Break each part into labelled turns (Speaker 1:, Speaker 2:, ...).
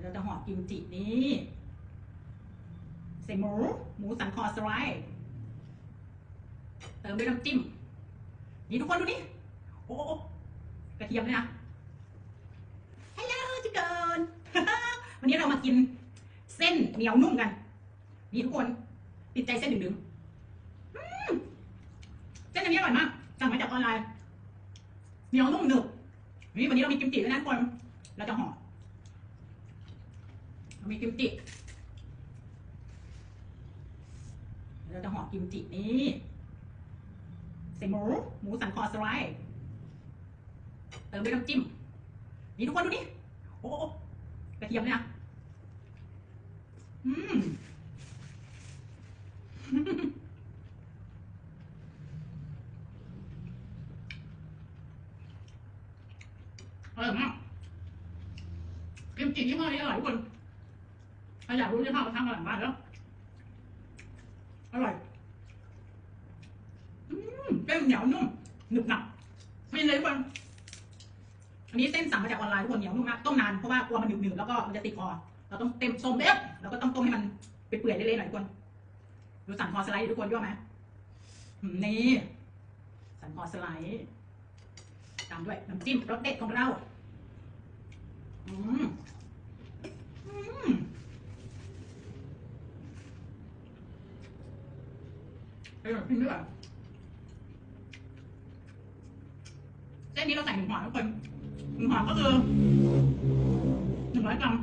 Speaker 1: เราจะห่อกิมจินี้ใส่หมู หมูสันคอสไลด์เติมด้วยน้ำจิ้ม นี่ทุกคนดูนี่ โอ้โอกระเทียมเลยนะฮัลโหลจิเกินวันนี้เรามากินเส้นเหนียวนุ่มกัน นี่ทุกคน ติดใจเส้นดึงๆเส้นอันนี้อร่อยมากสั่งมาจากออนไลน์เหนียวนุ่มหนึบนี่วันนี้เรามีกิมจิด้วยนะทุกคน เราจะห่อ มีกิมจิเราจะห่อกิมจินี้ใส่หมู หมูสันคอสไลด์เติมด้วยน้ำจิ้ม นี่ทุกคนดูนี่โอ้โอ้โอ้กระเทียมเลยนะอืมอร่อยมากกิมจิยี่ห้อนี้อร่อยทุกคน ใครอยากรู้ยี่ห้อก็ทำมาหลังบ้านแล้วอร่อยอืมเส้นเหนียวนุ่มหนึบหนับฟินเลยทุกคนอันนี้เส้นสั่งมาจากออนไลน์ทุกคนเหนียวนุ่มมากต้มนานเพราะว่ากลัวมันหนึบๆแล้วก็มันจะติดคอเราต้องเต็มต้มเล็บเราก็ต้องต้มให้มันเปื่อยๆเละๆหน่อยทุกคนดูสันคอสไลด์ทุกคนยั่วไหมอืมนี่สันคอสไลด์ตามด้วยน้ำจิ้มรสเด็ดของเรา อืมอืม เออกินด้วยเส้นนี้เราใส่หนึ่งห่อทุกคนหนึ่งห่อก็คือหนึ่งร้อยกรัม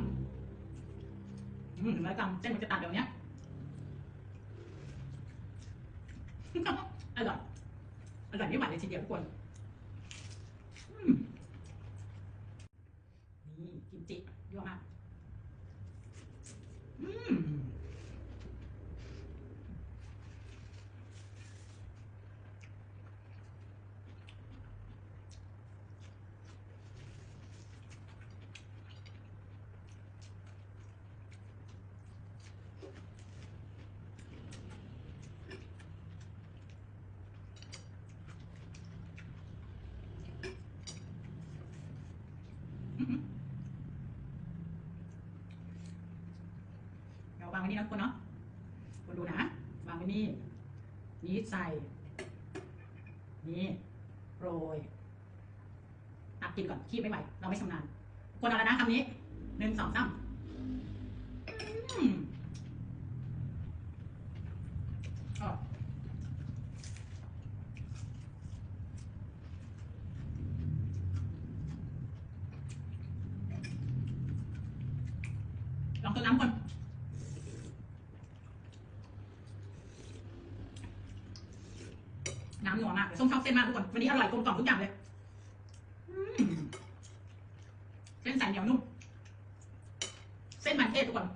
Speaker 1: อืมหนึ่งร้อยกรัมเส้นมันจะตัดแบบเนี้ยอร่อยอร่อยไม่หวานเลยทีเดียวทุกคนอืมนี่กิมจิเยอะมากอืมเดี๋ยววางไว้ นี่นะทุกคนเนาะคุณดูนะวางไว้นี่นี่ใส่ นี่โรยตักกินก่อนคีบไม่ไหวเราไม่ชำนาญคนเอาแล้วนะคำนี้หนึ่งสองสามอืมอ๋อลองตัวน้ำก่อน น้ำนัวมากส้มชอบเส้นมากทุกคน วันนี้อร่อยกลมกล่อมทุกอย่างเลยเส้นใสเหนียวนุ่ม เส้นมันเทศทุกคน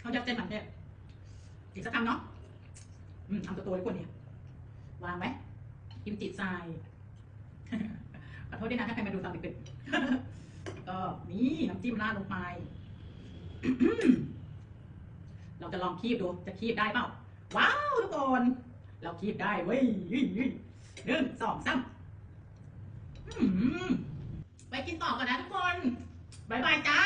Speaker 1: เขาจะเส้นมันเทศอีกสักคำเนาะอืมทำตัวโตทุกคนเนี่ยวางไว้กิมจิทรายขอโทษด้วยนะถ้าใครมาดูตอนดึกๆก็นี่น้ำจิ้มราดลงไป เราจะลองคีบดู จะคีบได้เปล่า ว้าวทุกคน เราคีบได้เว้ย หนึ่งสองสามไปกินต่อกันนะทุกคนบ๊ายบายจ้า